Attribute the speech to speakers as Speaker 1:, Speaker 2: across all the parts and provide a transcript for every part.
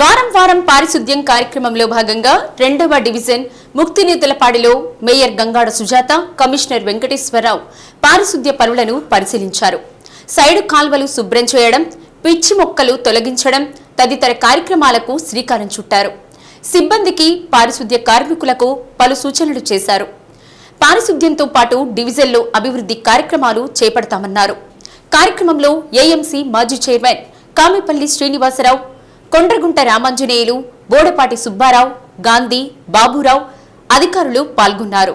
Speaker 1: వారం వారం పారిశుద్ధ్యం కార్యక్రమంలో భాగంగా రెండవ డివిజన్ ముక్తినేతలపాడిలో మేయర్ గంగాడ సుజాత కమిషనర్ వెంకటేశ్వరరావు పారిశుద్ధ్య పనులను పరిశీలించారు. సైడు కాల్వలు శుభ్రం చేయడం పిచ్చి మొక్కలు తొలగించడం తదితర కార్యక్రమాలకు శ్రీకారం చుట్టారు. సిబ్బందికి పారిశుద్ధ్య కార్మికులకు పలు సూచనలు చేశారు. పారిశుద్ధ్యంతో పాటు డివిజన్లో అభివృద్ధి కార్యక్రమాలు చేపడతామన్నారు. కార్యక్రమంలో ఏఎంసీ మాజీ చైర్మన్ కామిపల్లి శ్రీనివాసరావు కొండ్రగుంట రామాంజనేయులు బోడపాటి సుబ్బారావు గాంధీ బాబురావు అధికారులు పాల్గొన్నారు.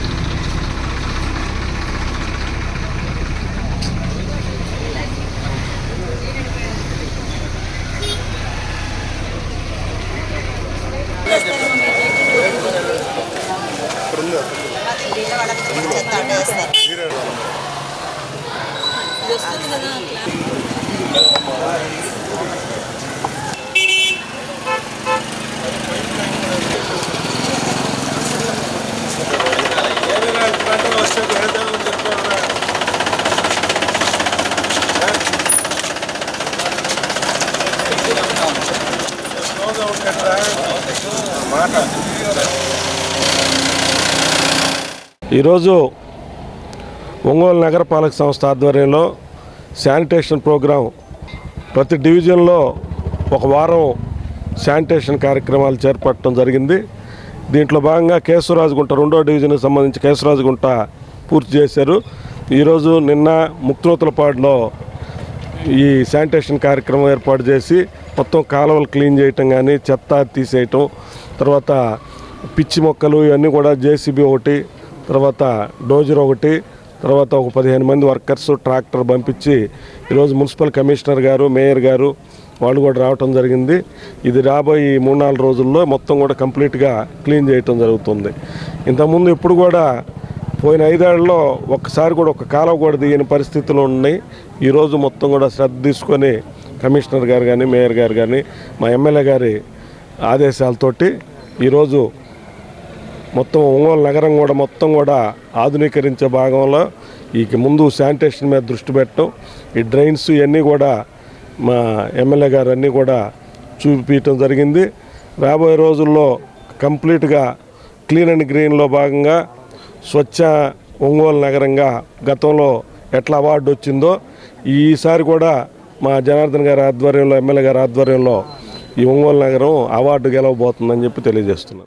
Speaker 2: దండ వేస్తారు ఇది మాట ఈరోజు ఒంగోలు నగరపాలక సంస్థ ఆధ్వర్యంలో శానిటేషన్ ప్రోగ్రాం ప్రతి డివిజన్లో ఒక వారం శానిటేషన్ కార్యక్రమాలు చేపట్టడం జరిగింది. దీంట్లో భాగంగా కేశవరాజుగుంట రెండో డివిజన్కి సంబంధించి కేశవరాజుగుంట పూర్తి చేశారు. ఈరోజు నిన్న ముక్తనూతలపాడులో ఈ శానిటేషన్ కార్యక్రమం ఏర్పాటు చేసి మొత్తం కాలువలు క్లీన్ చేయటం కానీ చెత్త తీసేయటం తర్వాత పిచ్చి మొక్కలు ఇవన్నీ కూడా జేసీబీ ఒకటి తర్వాత డోజర్ ఒకటి తర్వాత ఒక పదిహేను మంది వర్కర్స్ ట్రాక్టర్ పంపించి ఈరోజు మున్సిపల్ కమిషనర్ గారు మేయర్ గారు వాళ్ళు కూడా రావటం జరిగింది. ఇది రాబోయే మూడు నాలుగు రోజుల్లో మొత్తం కూడా కంప్లీట్గా క్లీన్ చేయటం జరుగుతుంది. ఇంతకుముందు ఇప్పుడు కూడా పోయిన ఐదేళ్ళలో ఒక్కసారి కూడా ఒక కాలం కూడా దిగిన పరిస్థితులు ఉన్నాయి. ఈరోజు మొత్తం కూడా శ్రద్ధ తీసుకొని కమిషనర్ గారు కానీ మేయర్ గారు కానీ మా ఎమ్మెల్యే గారి ఆదేశాలతోటి ఈరోజు మొత్తం ఒంగోలు నగరం కూడా మొత్తం కూడా ఆధునీకరించే భాగంలో ఈ ముందు శానిటేషన్ మీద దృష్టి పెట్టడం ఈ డ్రైన్స్ ఇవన్నీ కూడా మా ఎమ్మెల్యే గారు అన్నీ కూడా చూపించడం జరిగింది. రాబోయే రోజుల్లో కంప్లీట్గా క్లీన్ అండ్ గ్రీన్లో భాగంగా స్వచ్ఛ ఒంగోలు నగరంగా గతంలో ఎట్లా అవార్డు వచ్చిందో ఈసారి కూడా మా జనార్దన్ గారి ఆధ్వర్యంలో ఎమ్మెల్యే గారి ఆధ్వర్యంలో ఈ ఒంగోలు నగరం అవార్డు గెలవబోతుందని చెప్పి తెలియజేస్తున్నాను